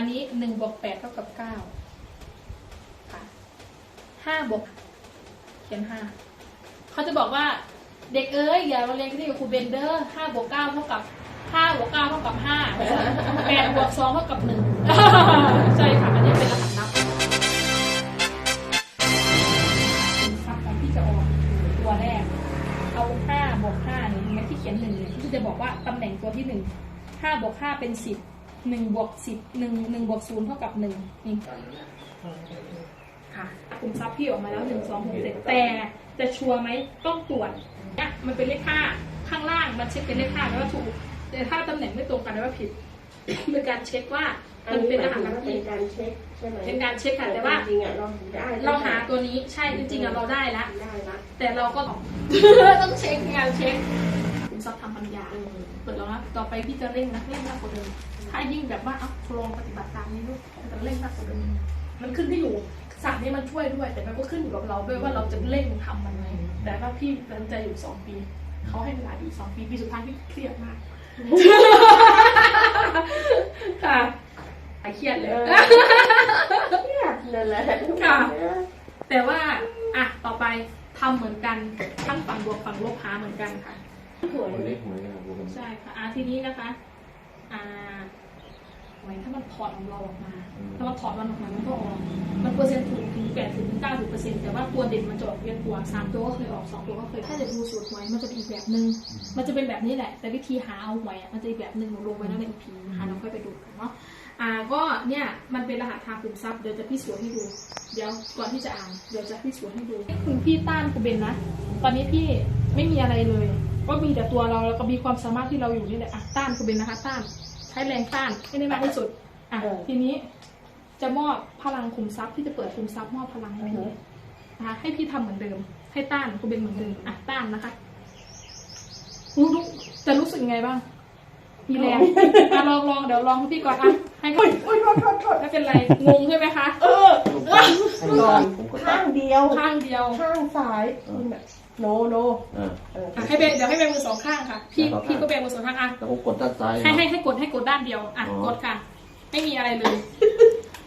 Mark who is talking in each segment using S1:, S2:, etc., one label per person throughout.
S1: อันนี้หนึ่งบวกแปดเท่ากับเก้าค่ะห้าบวกเขียนห้าเขาจะบอกว่าเด็กเอ้ยอย่ามาเรียนที่กับครูเบนเดอร์ห้าบวกเก้าเท่ากับห้าบวกเก้าเท่ากับห้าแปดบวกสองเท่ากับหนึ่งใช่ค่ะอันนี้เป็นรหัสลับซับของพี่จะออกตัวแรก เอาห้าบวกห้าเนี่ยไหมที่เขียนหนึ่งเนี่ยที่จะบอกว่าตำแหน่งตัวที่หนึ่งห้าบวกห้าเป็นสิบ หนึ่งบวกสิบหนึ่งหนึ่งบวกศูนย์เท่ากับหนึ่งนี่ค่ะกลุ่มซับพี่ออกมาแล้วหนึ่งสองหกเจ็ดแต่จะชัวร์ไหมต้องตรวจเนี่ยมันเป็นเลขห้าข้างล่างมันเช็คเป็นเลขห้าแล้วว่าถูก แต่ถ้าตำแหน่งไม่ตรงกันแล้วว่าผิดเป็นการเช็คว่า
S2: อัน
S1: มัน
S2: นี้
S1: เป็น
S2: ห
S1: ร
S2: มาย
S1: หัส
S2: ถึง
S1: ลัค
S2: ว่าเป็
S1: กี้
S2: นการเช็คใช่ไหม
S1: เป็นการเช็คค่ะแต่ว่า
S2: จริงๆอะเราได้
S1: เราหาตัวนี้ใช่จริงๆอะเราได้ละ
S2: ได้ละ
S1: แต่เราก็ต้องเช็คงานเช็ค คุณซับทำปัญญา
S2: อืม
S1: เปิดแล้วนะต่อไปพี่จะเร่งนะเร่งมากกว่าเดิมถ้ายิ่งแบบว่าเอ้าลองปฏิบัติตามนี้ลูกจะเร่งมากกว่าเดิมมันขึ้นที่อยู่ศาสตร์นี้มันช่วยด้วย แต่มันก็ขึ้นอยู่กับเราด้วยว่าเราจะเร่งทำมันไหมแต่ว่าพี่ตัดสินใจอยู่สองปีเขาให้เวลาอยู่สองปีปีสุดท้ายพี่เครียดมากค่ะหายเครียดเลย
S2: เนี่ยนั่นแหละ
S1: ค่ะแต่ว่าอะต่อไปทำเหมือนกันทั้งฝั่งบวกฝั่งลบหาเหมือนกันค่ะ
S2: หวย
S3: คนเล็กหวยนะครับผม
S1: ใช่ค่ะอ่าทีนี้นะคะอ่าหวยถ้ามันถอดของเราออกมา ถ้ามันถอดมันออกมามันก็ออก มันเปอร์เซ็นต์ถูกถึงแปดถึงเก้าสิบเปอร์เซ็นต์แต่ว่าตัวเด่นมันจะออกเยอะกว่าสามตัวก็เคยออกสองตัวก็เคย ถ้าจะดูสูตรหวยมันจะเป็นอีกแบบหนึ่งมันจะเป็นแบบนี้แหละ แต่วิธีหาเอาหวยอะมันจะอีกแบบหนึ่งหนูลงไว้แล้วในอีพีนะคะเราค่อยไปดูกันเนาะอ่าก็เนี่ยมันเป็นรหัสทางขุมทรัพย์เดี๋ยวจะพิสูจน์ให้ดู เดี๋ยวก่อนที่จะอ่านเดี๋ยวจะพิสูจน์ให้ดูคุณพี่ต้านคุณเบนนะ ตอนนี้พี่ไม่มีอะไรเลย ก็มีแต่ตัวเราแล้วก็มีความสามารถที่เราอยู่นี่แหละอะต้านคุณเบนนะคะต้านใช้แรงต้านให้ได้มากที่สุดอะทีนี้จะมอบพลังขุมทรัพย์ที่จะเปิดขุมทรัพย์มอบพลังให้พี่นะคะให้พี่ทำเหมือนเดิม ให้ต้านคุณเบนเหมือนเดิมอะต้านนะคะรู้รู้จะรู้สึกยังไงบ้าง มีแรงอะลองลองเดี๋ยวลองให้พี่ก่อนอะให้ก่อน
S2: อุ้ยโทษโทษโทษ
S1: ไม่เป็นไรงงใช่ไหมคะ
S2: เออ
S3: ก่อนผมก็ตั
S2: ข้า
S3: ด
S2: งเดียว
S1: ข้างเดียว
S2: ข้างซ้ายคุณแบบ โนโน
S3: อ่า
S2: เออ
S1: อะให้เบนเดี๋ยวให้เบนมือสองข้างค่ะ พี่
S3: ครับ
S1: พี่ก็เบนมือสองข้างอะ
S3: แล้วผมกดด้านซ้าย
S1: ให้ให้ให้กดให้กดด้านเดียว อะ
S3: อ๋อ
S1: กดค่ะ ไม่มีอะไรเลย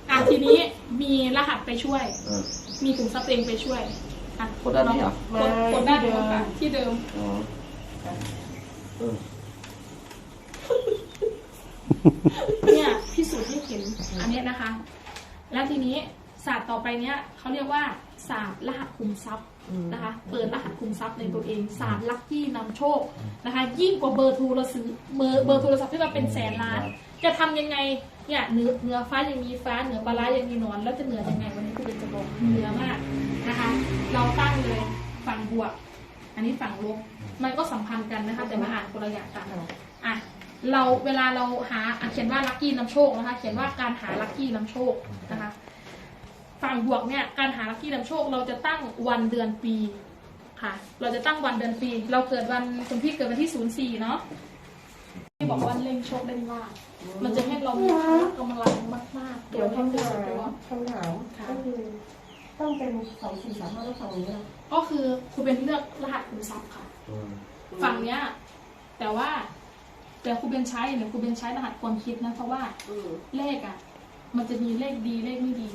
S1: อะ ทีนี้มีรหัสไปช่วย
S3: อ่า
S1: มีถุงซับเองไปช่วย อะ
S3: กดด้านนี้เหรอ
S1: กดกดด้านเดิมค่ะ ที่เดิม
S3: อ๋อเออ
S1: เนี่ยพิสูจน์ให้เห็นอันเนี้ยนะคะ แล้วทีนี้ ศาสตร์ต่อไปเนี้ยเขาเรียกว่าศาสตร์รหัสคุมทรัพย์นะคะ เปิดรหัสคุมทรัพย์ในตัวเองศาสตร์ลัคกี้นำโชคนะคะ ยิ่งกว่าเบอร์โทรศัพท์เบอร์เบอร์โทรศัพท์ที่เราเป็นแสนล้าน จะทำยังไงเนี่ยเหนือเหนือฟ้ายังมีฟ้าเหนือปลาร้ายังมีหนอน แล้วจะเหนือยังไงวันนี้คุณเป็นจะบอกเหนือมากนะคะ เราตั้งเลยฝั่งบวก อันนี้ฝั่งลบมันก็สัมพันธ์กันนะคะ แต่มาอ่านคนละอย่างกันอะเราเวลาเราหาอะเขียนว่าลัคกี้นำโชคนะคะ เขียนว่าการหาลัคกี้นำโชคนะคะ ฝั่งบวกเนี่ยการหาลัคกี้นำโชคเราจะตั้งวันเดือนปีค่ะ เราจะตั้งวันเดือนปี เราเกิดวันคุณพี่เกิดวันที่ศูนย์สี่เนาะที่บอกว่าเล่งโชคเล่งลาภมันจะให้เรามีพละกำลังมากๆ
S2: เดี๋ยว
S1: ให้
S2: คำ
S1: ที่
S2: ถา
S1: สุด
S2: ม
S1: ตัว
S2: คำถามก็คือต้องเป็นสองสี่สามห้าแล้วฝั่งนี้อะ
S1: ก็คือคุณเป็นเลือกรหัสคุณทรัพย์ค่ะ
S3: อืม
S1: ฝั่งเนี้ยแต่ว่าแต่ครูเบนใช้เนี่ยครูเบนใช้รหัสความคิดนะเพราะว่า
S2: อืม
S1: เลขอะ มันจะมีเลขดีเลขไม่ดี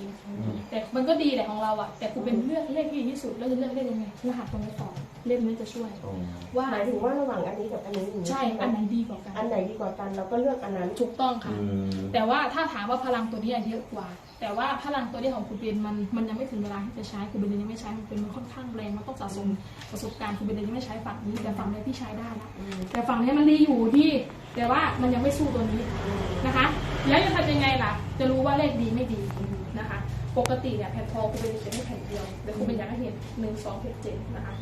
S1: แต่มันก็ดีแหละของเราอะแต่ครูเป็นเลือกเลขที่ดีที่สุดแล้วจะเลือกเลขยังไงรหัสตรงนี้ต่อเลขนี้จะช่วย
S3: อ๋อ
S1: ว่า
S2: หมายถึงว่าระหว่างอันนี้กับอันนี้อย่างนี้
S1: ใช่อันไหนดีกว่ากัน
S2: อันไหนดีกว่ากันเราก็เลือกอันนั้น
S1: ถูกต้องค่ะ
S3: อืม
S1: แต่ว่าถ้าถามว่าพลังตัวนี้เยอะกว่า แต่ว่าพลังตัวนี้ของครูเบนมันมันยังไม่ถึงเวลาที่จะใช้ครูเบนยังไม่ใช้มันเป็นมันค่อนข้างแรงมันต้องสะสมประสบการณ์ครูเบนยังไม่ใช้ฝั่งนี้แต่ฝั่งนี้พี่ใช้ได้นะแต่ฝั่งนี้มันดีอยู่ที่ แต่ว่ามันยังไม่สู้ตัวนี้นะคะ แล้วจะทำยังไงล่ะ จะรู้ว่าเลขดีไม่ดีนะคะ ปกติเนี่ยแผ่นทองครูเบนจะได้แผ่นเดียวแต่ครูเบนอยากให้เห็นหนึ่งสองเจ็ดเจ็ดนะคะ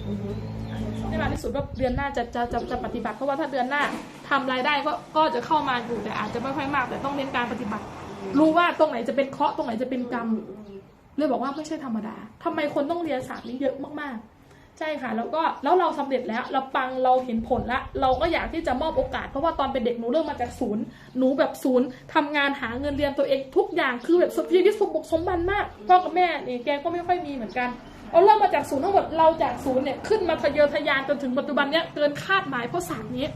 S1: ให้มากที่สุดว่าเดือนหน้าจะจะจะจะปฏิบัติเพราะว่าถ้าเดือนหน้าทำรายได้ก็ก็จะเข้ามาอยู่แต่อาจจะไม่ค่อยมาก แต่ต้องเน้นการปฏิบัติ รู้ว่าตรงไหนจะเป็นเคราะห์ตรงไหนจะเป็นกรรมเลยบอกว่าไม่ใช่ธรรมดาทำไมคนต้องเรียนศาสตร์นี้เยอะมากๆ ใช่ค่ะ แล้วก็แล้วเราสำเร็จแล้ว เราปังเราเห็นผลละเราก็อยากที่จะมอบโอกาส เพราะว่าตอนเป็นเด็กหนูเริ่มมาจากศูนย์หนูแบบศูนย์ทำงานหาเงินเรียนตัวเองทุกอย่างคือแบบสุดที่สมบุกสมบันมากพ่อกับแม่เนี่ยแกก็ไม่ค่อยมีเหมือนกันเราเริ่มมาจากศูนย์ทั้งหมดเราจากศูนย์เนี่ยขึ้นมาทะเยอทะยานจนถึงปัจจุบันเนี้ยเกินคาดหมายเพราะศาสตร์นี้